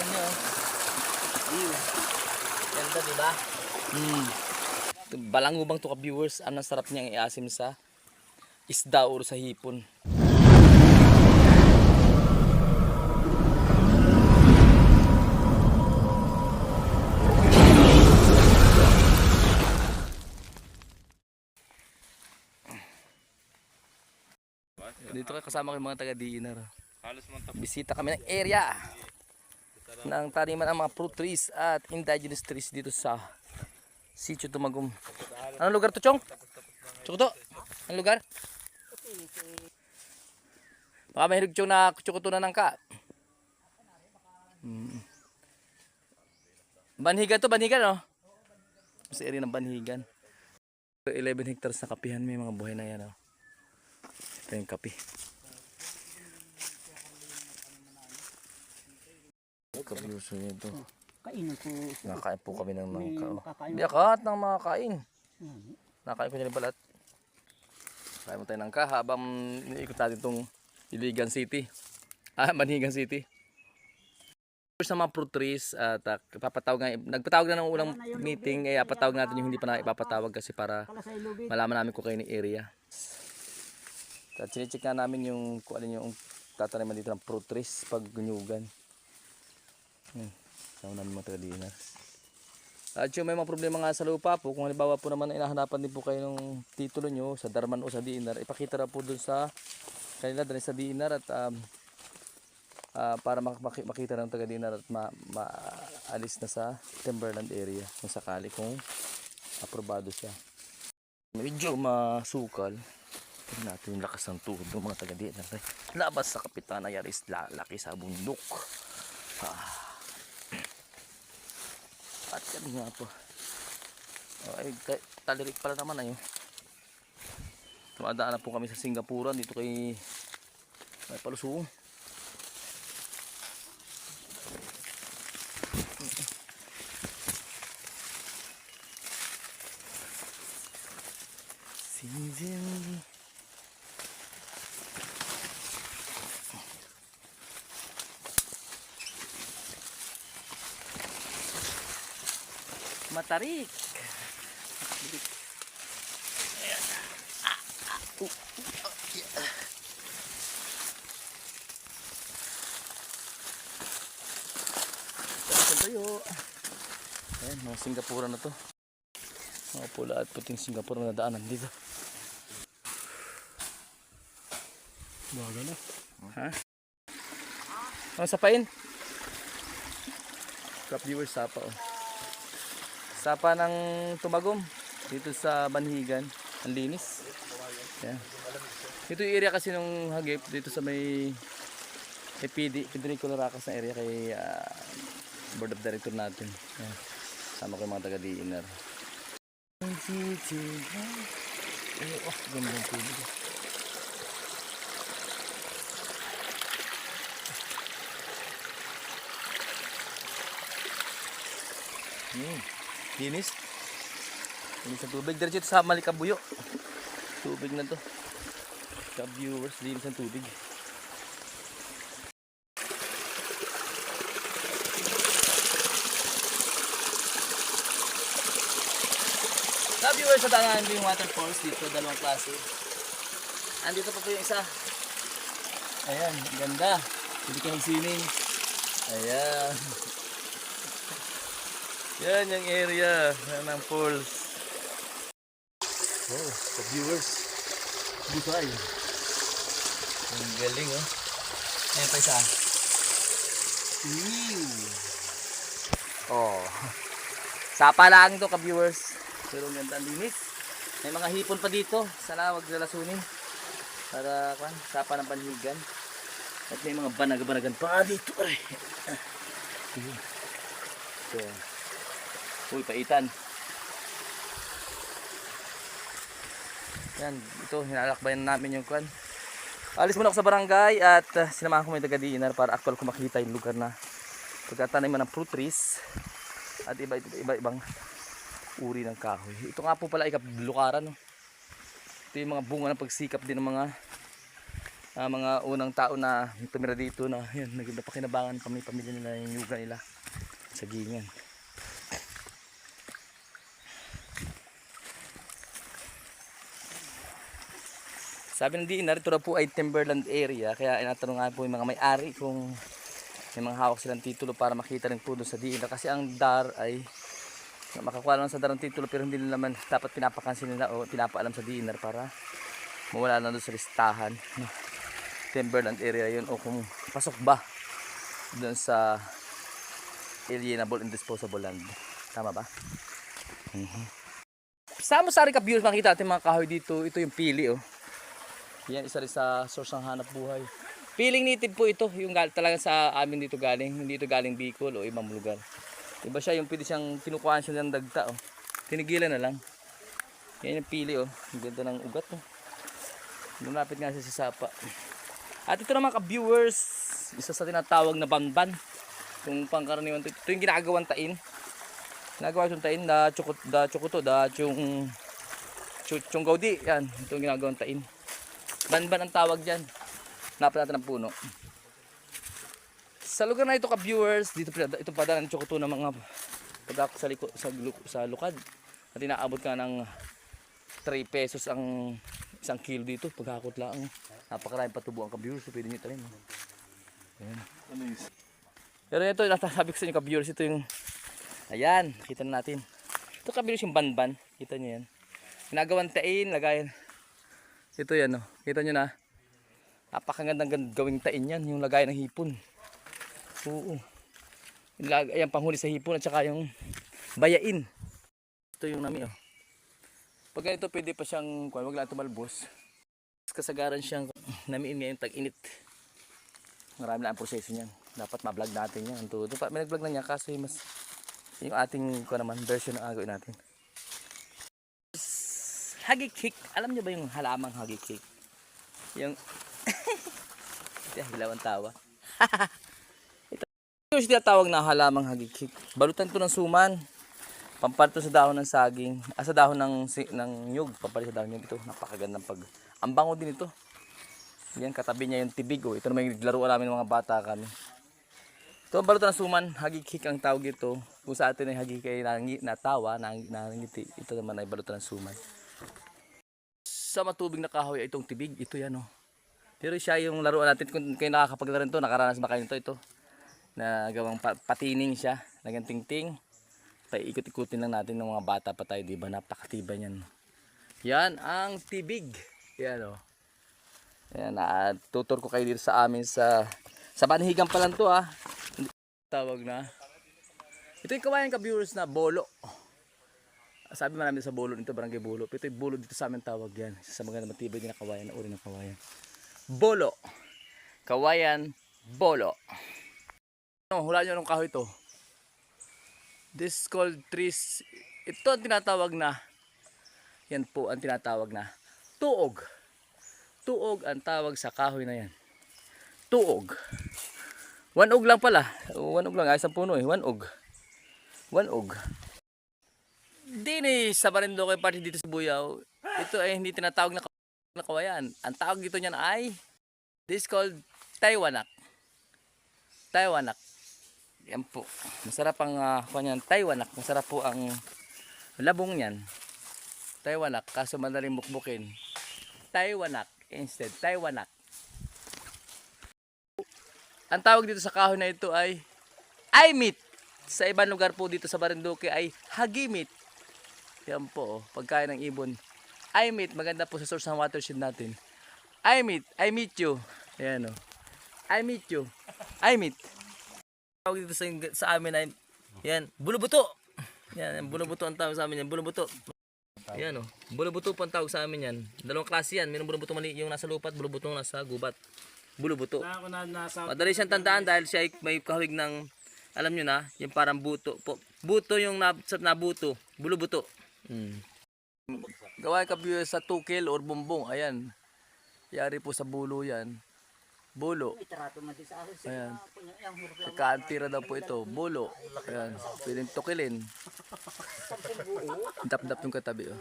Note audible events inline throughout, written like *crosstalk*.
Tignan nyo. View. Ganda, di ba? Mm. Balango bang to ka viewers? Ang sarap niyang iasim sa isda or sa hipon. Dito ka kasama ko yung mga taga-dinner. Halos man tapos. Bisita kami ng area ng taniman ng mga fruit trees at indigenous trees dito sa Sitio Tumagum. Anong lugar to, Chong? Chukuto? Anong lugar? Baka mahilig Chong na chukuto na ng ka. Hmm. Banhigan to, banhigan, no? Sa area ng banhigan. 11 hectares na kapihan, may mga buhay na yan, oh. Ito yung kapi. Kabyuso niya ito. Kainan ko. Nakain po kami ng nangka. Hindi akat ng mga kain. Nakain ko niya balat. Kain mo tayo ng ka habang iniikot natin itong Iligan City. Ah, *laughs* Manigan City. Sa mga fruit trees at uh, papatawag nga, nagpatawag na ng unang meeting eh papatawag natin yung hindi pa na ipapatawag kasi para malaman namin kung kayo ng area. At chinecheck na namin yung kung alin yung tataniman dito ng fruit trees pag gunyugan. Hmm. Sama namin mga taga At yung may mga problema nga sa lupa po, kung halimbawa po naman inahanapan din po kayo ng titulo nyo sa Darman o sa DNR, ipakita na po dun sa kanila dali sa DNR at um, ah, para mak- maki- makita ng taga DNR at ma- maalis na sa timberland area kung sakali kung aprobado siya. Medyo masukal. Tingnan natin yung lakas ng tuhod ng mga taga DNR. Labas sa Kapitan Ayaris, lalaki sa bundok. Ah. Kami nga po. Oh, ay, talirik pala naman ayun. Tumadaan na po kami sa Singapura dito kay may palusong. Matarik. Matarik. Ayan. Ah, ah, uh, uh, oh, yeah. Tayo. Ayan, mga Singapura na to. Mga pula at puting Singapura na daanan dito. Baga na. Ha? Ang sapain? Crop viewers sapa oh. Sapa ng tumagom dito sa Banhigan. Ang linis. Yan. Ito yung area kasi nung hagip dito sa may may PD, Pedrico Larakas na area kay ah, board of director natin. Yan. Sama ko yung mga taga-DNR. Eh, oh, ganda ng tubig. Hmm. Linis. Linis ang tubig. Diretso sa Malikabuyo. Tubig na to. Sa viewers, linis ang tubig. Sa viewers, sa tangan ko yung waterfalls dito, dalawang klase. Andito pa po yung isa. Ayan, ganda. Hindi ka mag-swimming. Ayan. *laughs* Yan yung area ng falls. Oh, sa viewers. Busay. Ang galing oh. Ayan pa isa. Ew. Oh. *laughs* Sapa lang to ka-viewers. Pero ang ganda ang linis. May mga hipon pa dito. Sana wag lalasunin. Para kan, sapa ng panhigan. At may mga banag-banagan pa dito. *laughs* Ay. So, Uy, paitan. Yan, ito, hinalakbayan namin yung kwan. Alis muna ako sa barangay at uh, sinamahan ko may taga DNR para actual ko makita yung lugar na pagkataniman ng fruit trees at iba, iba, iba ibang uri ng kahoy. Ito nga po pala ikaplukaran. No? Ito yung mga bunga ng pagsikap din ng mga ah, mga unang tao na tumira dito na yan, naging napakinabangan kami pamilya nila yung yuga nila sa gingan. Sabi ng DNR, ito na po ay timberland area. Kaya inatanong nga po yung mga may-ari kung may mga hawak silang titulo para makita rin po doon sa DNR. Kasi ang DAR ay makakuha lang sa DAR ng titulo pero hindi nila naman dapat pinapakansin nila o pinapaalam sa DNR para mawala na doon sa listahan. Timberland area yun o kung pasok ba doon sa alienable and disposable land. Tama ba? Mhm. Sa Musari Cap Views, makita natin mga kahoy dito. Ito yung pili oh. Yan, isa rin sa source ng hanap buhay. Feeling native po ito, yung talaga sa amin dito galing, hindi ito galing Bicol o ibang lugar. Iba siya yung pwede siyang kinukuhaan siya ng dagta oh. Tinigilan na lang. Yan yung pili oh. Ang ganda ng ugat oh. Lumapit nga siya sa sapa. At ito naman ka-viewers, isa sa tinatawag na banban. Yung pangkaraniwan ito, ito yung ginagawang tain. Ginagawa itong tain, da chukot, da chukuto, da chung chung, chung gaudi. Yan, ito yung ginagawang tain. Banban ang tawag dyan. Napad natin ng puno. Sa lugar na ito ka viewers, dito ito pa ng chokoto ng mga pagkak sa, liko, sa, sa lukad. At inaabot ka ng 3 pesos ang isang kilo dito. Pagkakot lang. Napakaraming patubo ang ka viewers. So, pwede nyo talim. Ayan. Pero ito, sabi ko sa inyo ka viewers, ito yung Ayan, kita na natin. Ito ka viewers yung banban. Kita nyo yan. Ginagawang tain, lagayan. Ito yan, oh. kita nyo na. Napakagandang gan- gawing tain yan, yung lagay ng hipon. Oo. Lag- ayan, panghuli sa hipon at saka yung bayain. Ito yung nami, oh. Pag ganito, pwede pa siyang, wag lang tumalbos. Kasagaran siyang namiin ngayon tag-init. Marami na ang proseso niyan. Dapat ma-vlog natin yan. May nag-vlog na niya kasi mas yung ating ko naman version ng agawin natin. Hagikik. Alam niyo ba yung halamang hagikik? Yung *laughs* hilaw ang tawa. *laughs* Ito yung tinatawag na halamang hagikik. Balutan to ng suman. Pampalto sa dahon ng saging. Ah, sa dahon ng, si- ng nyug. Pampalit sa dahon ng nyug. Ito, napakagandang pag... Ang bango din ito. Yan, katabi niya yung tibig. Oh. Ito naman yung laruan namin ng mga bata kami. Ito ang balutan ng suman. Hagikik ang tawag ito. Kung sa atin ay hagikik ay natawa, nang, nangiti. Ito naman ay balutan ng suman. Sa matubig na kahoy ay itong tibig. Ito yan oh. Pero siya yung laruan natin. Kung kayo nakakapaglaro nito, nakaranas ba kayo nito? Ito. Na gawang pa- patining siya. Nagang ting-ting. Paikot-ikutin lang natin ng mga bata pa tayo. Diba? Napakatibay niyan. Yan ang tibig. Yan oh. Yan, ah, tutor ko kayo dito sa amin sa sa Banhigan pa lang to ah. Tawag na. Ito yung kawayan ka viewers na bolo. Sabi marami sa bolo nito, barangay bolo. Pero ito bolo dito sa amin tawag yan. Sa mga matibay din na kawayan, na uri ng kawayan. Bolo. Kawayan, bolo. Ano, hula nyo anong kahoy ito. This is called trees. Ito ang tinatawag na, yan po ang tinatawag na tuog. Tuog ang tawag sa kahoy na yan. Tuog. One og lang pala. One og lang. Ay, isang puno eh. One og. One og. Dini sa Marinduque party dito sa Buyaw. Ito ay hindi tinatawag na na kawayan. Ang tawag dito niyan ay this is called Taiwanak. Taiwanak. Yan po. Masarap ang uh, kanyan Taiwanak. Masarap po ang labong niyan. Taiwanak. Kaso madaling mukbukin. Taiwanak instead. Taiwanak. Ang tawag dito sa kahoy na ito ay ay meat. Sa ibang lugar po dito sa Marinduque ay hagimit. Yan po, oh, pagkain ng ibon. I meet, maganda po sa source ng watershed natin. I meet, I meet you. Ayan o. I meet you. I meet. Tawag dito sa, sa amin ay, yan, bulubuto. Yan, bulubuto ang tawag sa amin yan, bulubuto. Yan o, bulubuto po ang tawag sa amin yan. Dalawang klase yan, mayroong bulubuto mali, yung nasa lupat, bulubuto yung nasa gubat. Bulubuto. Nasa Madali siyang tandaan dahil siya ay may kahawig ng, alam nyo na, yung parang buto. Po, buto yung na, sa nabuto. Bulubuto. Mm. Gawain ka view sa tukil or bumbong. Ayan. Yari po sa bulo yan. Bulo. Ayan. Kantira daw po ito. Bulo. Ayan. Pwedeng tukilin. *laughs* Dap-dap yung katabi. Oh.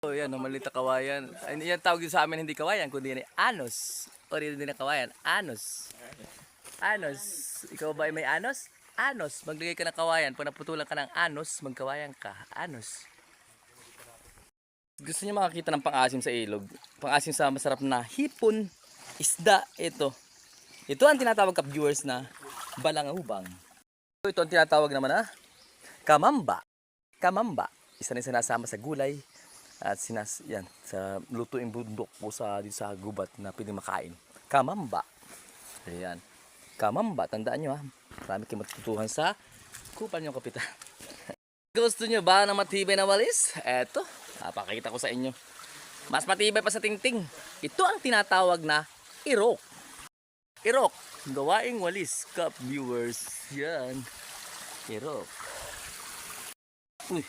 Oh, yan, oh, malita kawayan. Ay, yan tawag din sa amin hindi kawayan, kundi yan ay anos. original na kawayan. Anos. Anos. Ikaw ba ay may anos? Anos. Maglagay ka ng kawayan. Pag naputulan ka ng anos, magkawayan ka. Anos. Gusto niyo makakita ng pang-asim sa ilog? Pang-asim sa masarap na hipon, isda, ito. Ito ang tinatawag ka viewers na balangahubang. Ito ang tinatawag naman na kamamba. Kamamba. Isa na sinasama sa gulay at sinas yan sa lutuing bundok po sa dito sa gubat na pwedeng makain. Kamamba. Ayan. Kamamba, tandaan nyo ha. Marami kayong matutuhan sa kupan yung kapitan. *laughs* Gusto nyo ba ng matibay na walis? Eto, napakita ko sa inyo. Mas matibay pa sa tingting. Ito ang tinatawag na irok. Irok. Gawaing walis, cup viewers. Yan. Irok. Uy.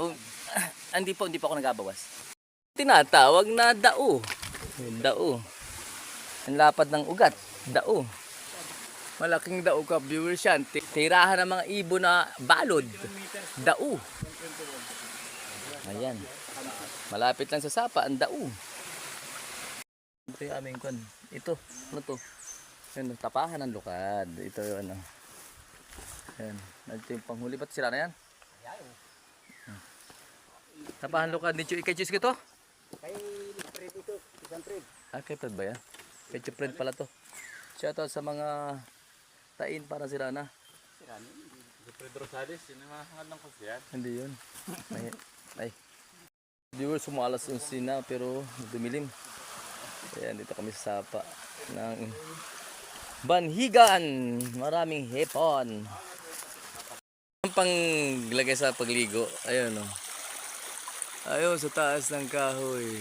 Oh, ah, hindi po, hindi po ako nagabawas. Tinatawag na dao. Dao. Ang lapad ng ugat. Dao. Malaking dao ka viewers yan. Ti- Tirahan ng mga ibon na balod. Dao. Ayan. Malapit lang sa sapa, ang dao. Ito yung aming kon. Ito, ano to? Yan, tapahan ng lukad. Ito yung ano. Yan. Ito yung panghuli. Ba't sila na yan? Tapahan lukad ni Chuy. Kay Chuy ito? Kay Fred ito, isang Fred. Ah, kay Fred ba yan? Kay Fred pala to. Shoutout sa mga tain para sila na. Si Fred Rosales, sinamahan lang kasi yan. Hindi yun. Ay, ay. Viewers, sumalas yung sina pero dumilim. Ayan, dito kami sa sapa ng Banhigan. Maraming hepon. Ang panglagay sa pagligo. Ayun o. Ayun, sa taas ng kahoy.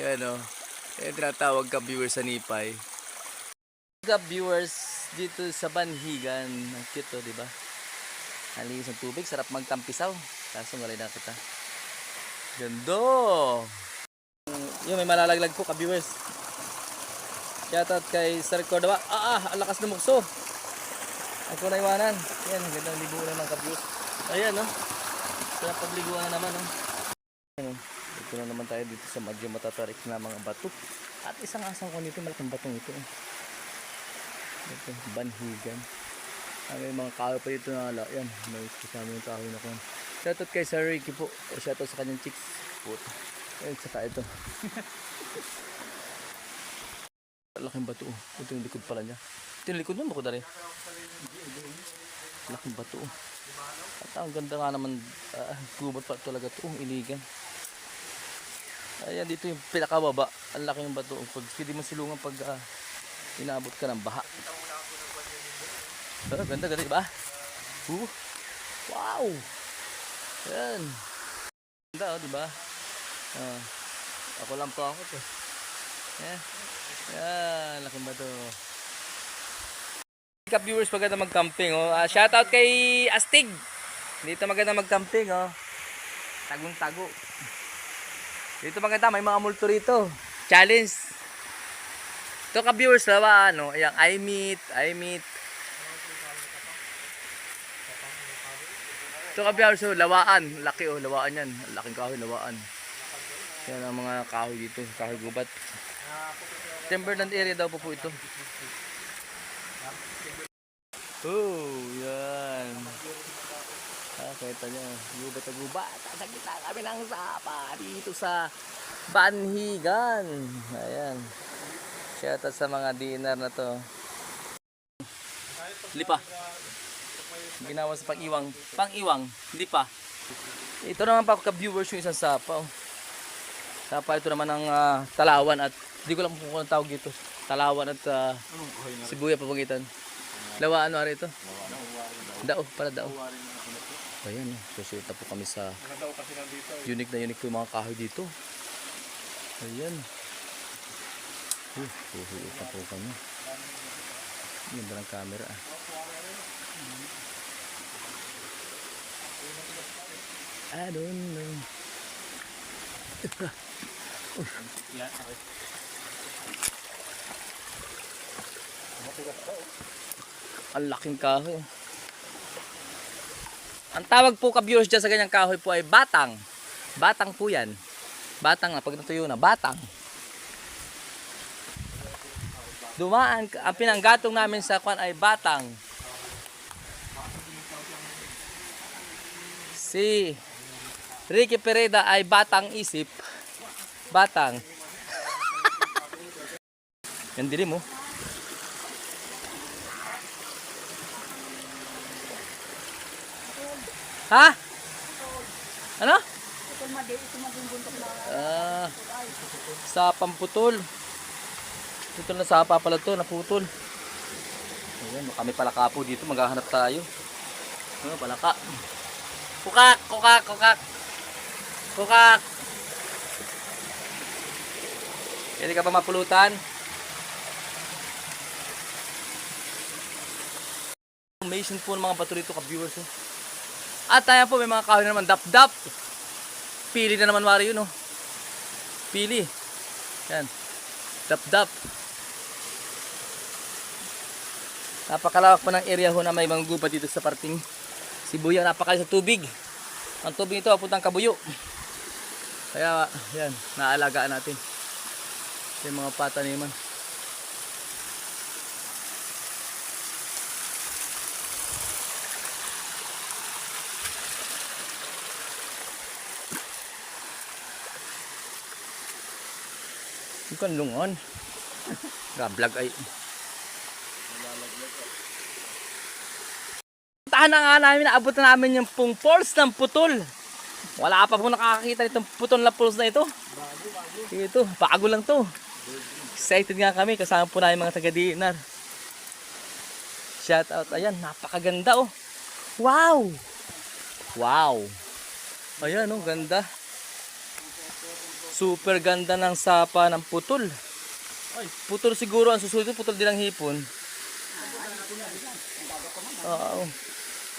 Ayan o. Ayan, tinatawag ka viewers sa Nipay. Ka viewers dito sa Banhigan. Ang cute o, di ba? Ang linis ng tubig, sarap magtampisaw. Kaso malay na kita. Gando! Yun, may malalaglag po ka-viewers. Shoutout kay Sir Cordova. Ah, ah, ang lakas ng mukso. Ako na iwanan. Yan, gandang libuan ng ka-viewers. Ayan, no? Sarap pagliguan na naman, no? Ayan, oh. Dito na naman tayo dito sa medyo matatarik na mga bato. At isang asang ko nito, malaking batong ito. oh. Ito, banhigan. Ah, may mga kahoy pa dito na ala. Yan, may kasama yung kahoy na kon. Shoutout kay Sir Ricky po. O shoutout sa kanyang chicks. Puto. Ayun, saka ito. *laughs* Laking bato. oh. Ito yung likod pala niya. Ito yung likod mo, bako dari. Laking bato. oh. At ang ganda nga naman, uh, gubat pa talaga ito. Oh, iligan. Ayan, dito yung pinakababa. Ang laki ng bato. oh. Pag hindi mo silungan pag ah, inabot ka ng baha. Ah, ganda, ganda, diba? Uh, wow! Yan. Ganda, oh, diba? Ah, ako lang po ako. Eh, yan, laking bato. Ka viewers maganda mag-camping oh. Ah, shoutout kay Astig. Dito maganda mag-camping oh. Tagong-tago. Dito maganda may mga multo rito. Challenge. Ito ka viewers lawa ano, ayan, I meet, I meet. Ito ka viewers oh, lawaan, laki oh, lawaan yan. Laking kahoy, lawaan. Yan ang mga kahoy dito, kahoy gubat. Timberland area daw po po ito. Oh, yan. Ah, kita nyo. Gubat gubat. Nakakita kami ng sapa dito sa Banhigan. Ayan. Shoutout sa mga dinner na to. Lipa. Ginawa sa pang-iwang. Pang-iwang. Hindi pa. Ito naman pa ka-viewers yung isang sapa. Oh. Sapa ito naman ng ah, talawan at hindi ko lang kung anong tawag dito. Talawan at uh, sibuya papagitan. Lawa ano ari ito? Dao, para dao. Ayan, oh. susita po kami sa unique na unique po yung mga kahoy dito. Ayan. Uh, puhulit po kami. Ganda ng camera ah. I don't know. Ang laking kahoy. Ang tawag po ka-viewers dyan sa ganyang kahoy po ay batang. Batang po yan. Batang na, pag natuyo na, batang. Dumaan, ang pinanggatong namin sa kwan ay Batang. Si Ricky Pereda ay Batang Isip. Batang. *laughs* Yan dili mo. Ha? Ano? Ah, sa pamputol. Putol na sapa pala to, naputol. Ayan, kami palaka po dito, maghahanap tayo. Ano, palaka. Kukak, kukak, kukak. Kukak. Pwede ka pa mapulutan? Amazing po ng mga bato dito ka-viewers. Oh. At tayo po, may mga kahoy na naman, dap-dap. Pili na naman wari yun, oh. Pili. Yan. Dap-dap. Napakalawak pa ng area ho na may mga gubat dito sa parting Sibuya. Napakali sa tubig. Ang tubig ito, puntang kabuyo. Kaya, yan, naalagaan natin. Ito yung mga pataniman. Bukan lungon. *laughs* Gablog ay. Tahan na nga namin, naabot na namin yung pong falls ng putol. Wala pa po nakakakita nitong putol na falls na ito. Ito, bago lang to. Excited nga kami, kasama po namin mga taga-DNR. Shout out, ayan, napakaganda oh. Wow! Wow! Ayan oh, ganda. Super ganda ng sapa ng putol. Ay, putol siguro ang susunod putol din ang hipon. Oo.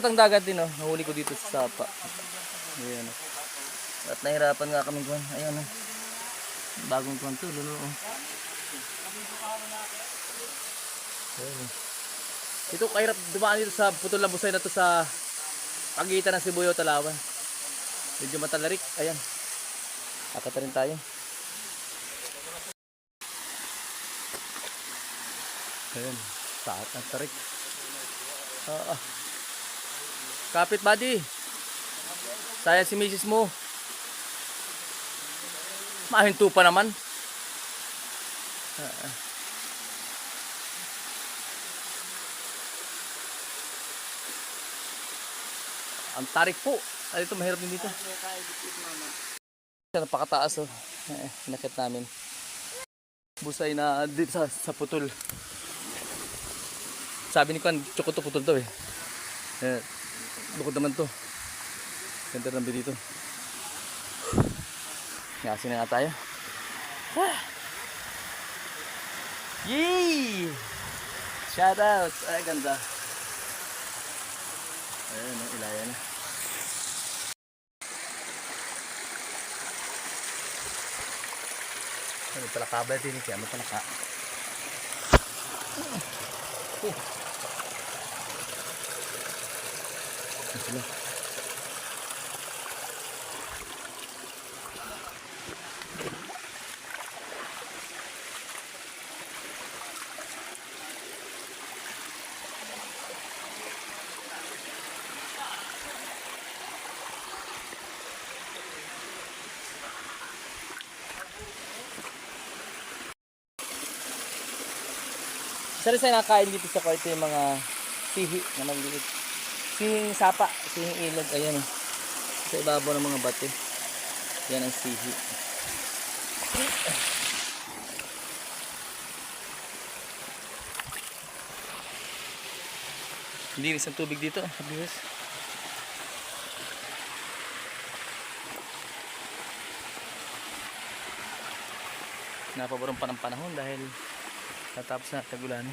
Ang dagat din oh. Nahuli ko dito sa sapa. Ayan oh. At nahirapan nga kami kuhan. Ayan oh. Bagong kuhan to. Lulo oh. Oh. Ito kahirap dumaan dito sa putol na busay na to sa pagitan ng Sibuyo Talawan. Medyo matalarik. Ayan. Akata rin tayo. Ayan, taat ang tarik. Ah, ah. Kapit buddy. Sayang si misis mo. Mahinto pa naman. Ah. Ang tarik po. Ay, ito mahirap din dito. Napakataas oh. Eh, nakit namin. Busay na dito sa, sa putol. Sabi ni Kwan, tsukot to putol to eh. Eh, bukod naman to. Ganda ng dito. Ngasi na nga tayo. *sighs* Ah. Yay! Shout out! Ay, ganda. Ayun, ang ilaya na. Ano pala kabel din kaya ano pala ka. Oh. Ano sila? Isa sa nakain dito sa kwarto yung mga sihi na maliit. Sihing sapa, sihing ilog, ayan o. Sa ibabaw ng mga bate. Yan ang sihi. Hindi rin sa tubig dito, habiwas. Napaborong pa ng panahon dahil natapos na tagulan.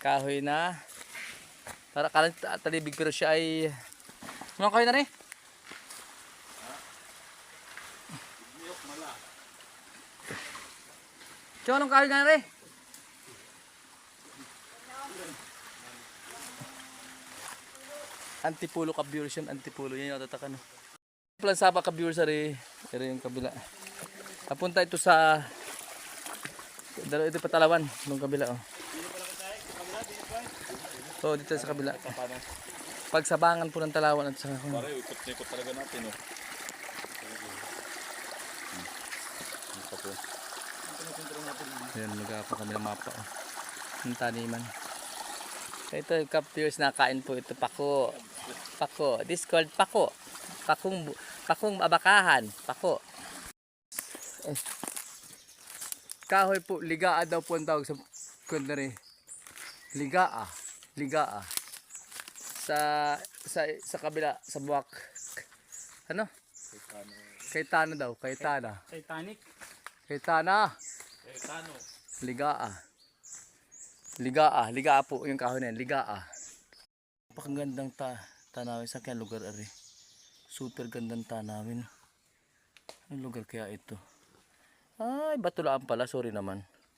Kahoy na. Para kalang talibig pero siya ay... Ano kahoy na rin? Tiyo, anong kahoy na rin? Antipulo ka viewers yun, antipulo yan yung natatakan. Plan sapa ka viewers ari, ito yung kabila. Papunta ito sa Dalo ito patalawan nung kabila oh. Oh, dito sa kabila. Pagsabangan po ng talawan at sa Pare, ikot-ikot talaga natin, oh. Ito po. Ayan, magkapa kami ng mapa. Oh. Yung taniman. Ito, captures na kain po ito pako. Pako. This called pako. Pakong, pakong abakahan. Pako. Eh. Kahoy po, ligaa daw po ang tawag sa kundari. Ligaa. Ligaa. Sa, sa, sa kabila, sa buwak. Ano? Kaitana daw, Kaitana. Titanic. Kaitana. Eh, Tano. Ligaa. Ligaa. Ligaa po yung kahoy na yan. Ligaa. Napakagandang ta tanawin sa kaya lugar ari. Super gandang tanawin. Ang lugar kaya ito? Ay, batulaan pala. Sorry naman.